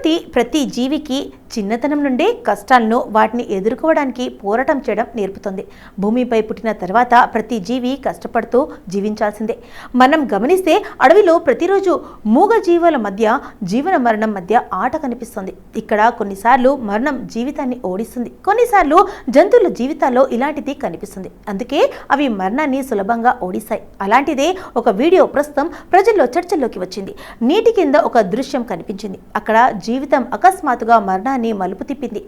ప్రకృతి ప్రతి జీవికి చిన్నతనం నుండే కష్టాలను వాటిని ఎదుర్కోవడానికి పోరాటం చేయడం నేర్పుతుంది. భూమిపై పుట్టిన తర్వాత ప్రతి జీవి కష్టపడుతూ జీవించాల్సిందే. మనం గమనిస్తే అడవిలో ప్రతిరోజు మూగ జీవుల మధ్య జీవన మరణం మధ్య ఆట కనిపిస్తుంది. ఇక్కడ కొన్నిసార్లు మరణం జీవితాన్ని ఓడిస్తుంది. కొన్నిసార్లు జంతువుల జీవితాల్లో ఇలాంటిది కనిపిస్తుంది. అందుకే అవి మరణాన్ని సులభంగా ఓడిస్తాయి. అలాంటిదే ఒక వీడియో ప్రస్తుతం ప్రజల్లో చర్చల్లోకి వచ్చింది. నీటి కింద ఒక దృశ్యం కనిపించింది. అక్కడ జీవితం అకస్మాత్తుగా మరణాన్ని మలుపు తిప్పింది.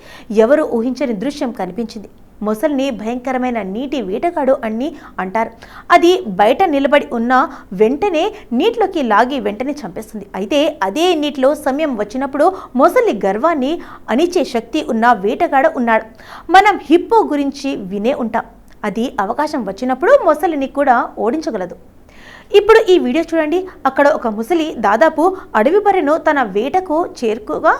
ఎవరు ఊహించని దృశ్యం కనిపించింది. మొసలిని భయంకరమైన నీటి వేటగాడు అని అంటారు. అది బయట నిలబడి ఉన్న వెంటనే నీటిలోకి లాగి వెంటనే చంపేస్తుంది. అయితే అదే నీటిలో సమయం వచ్చినప్పుడు మొసలి గర్వాన్ని అణిచే శక్తి ఉన్న వేటగాడు ఉన్నాడు. మనం హిప్పో గురించి వినే ఉంటాం. అది అవకాశం వచ్చినప్పుడు మొసలిని కూడా ఓడించగలదు. ఇప్పుడు ఈ వీడియో చూడండి. అక్కడ ఒక ముసలి దాదాపు అడవి బరిను తన వేటకు చేరుకుగా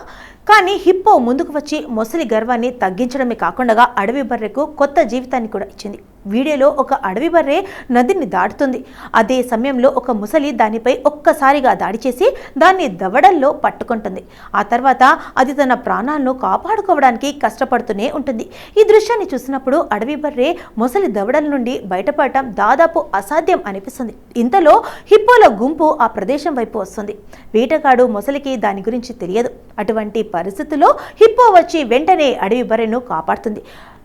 కానీ హిప్పో ముందుకు వచ్చి మొసలి గర్వాన్ని తగ్గించడమే కాకుండా అడవి బర్రెకు కొత్త జీవితాన్ని కూడా ఇచ్చింది. వీడియోలో ఒక అడవి బర్రె నదిని దాటుతుంది. అదే సమయంలో ఒక ముసలి దానిపై ఒక్కసారిగా దాడి చేసి దాన్ని దవడల్లో పట్టుకుంటుంది. ఆ తర్వాత అది తన ప్రాణాలను కాపాడుకోవడానికి కష్టపడుతూనే ఉంటుంది. ఈ దృశ్యాన్ని చూసినప్పుడు అడవి బర్రె మొసలి దవడల నుండి బయటపడటం దాదాపు అసాధ్యం అనిపిస్తుంది. ఇంతలో హిప్పోల గుంపు ఆ ప్రదేశం వైపు వస్తుంది. వేటగాడు మొసలికి దాని గురించి తెలియదు. అటువంటి పరిస్థితుల్లో హిప్పో వచ్చి వెంటనే అడవి బర్రెను కాపాడుతుంది.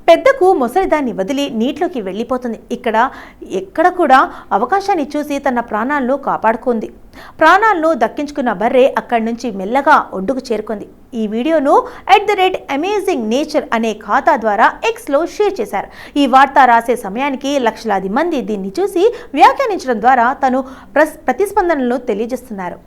పెద్దకు మొసలి దాన్ని వదిలి నీటిలోకి వెళ్ళిపోతుంది. ఇక్కడ ఎక్కడ కూడా అవకాశాన్ని చూసి తన ప్రాణాలను కాపాడుకుంది. ప్రాణాలను దక్కించుకున్న బర్రె అక్కడి నుంచి మెల్లగా ఒడ్డుకు చేరుకుంది. ఈ వీడియోను at the rate amazing nature అనే ఖాతా ద్వారా ఎక్స్లో షేర్ చేశారు. ఈ వార్త రాసే సమయానికి లక్షలాది మంది దీన్ని చూసి వ్యాఖ్యానించడం ద్వారా తను ప్రస్ ప్రతిస్పందనలు తెలియజేస్తున్నారు.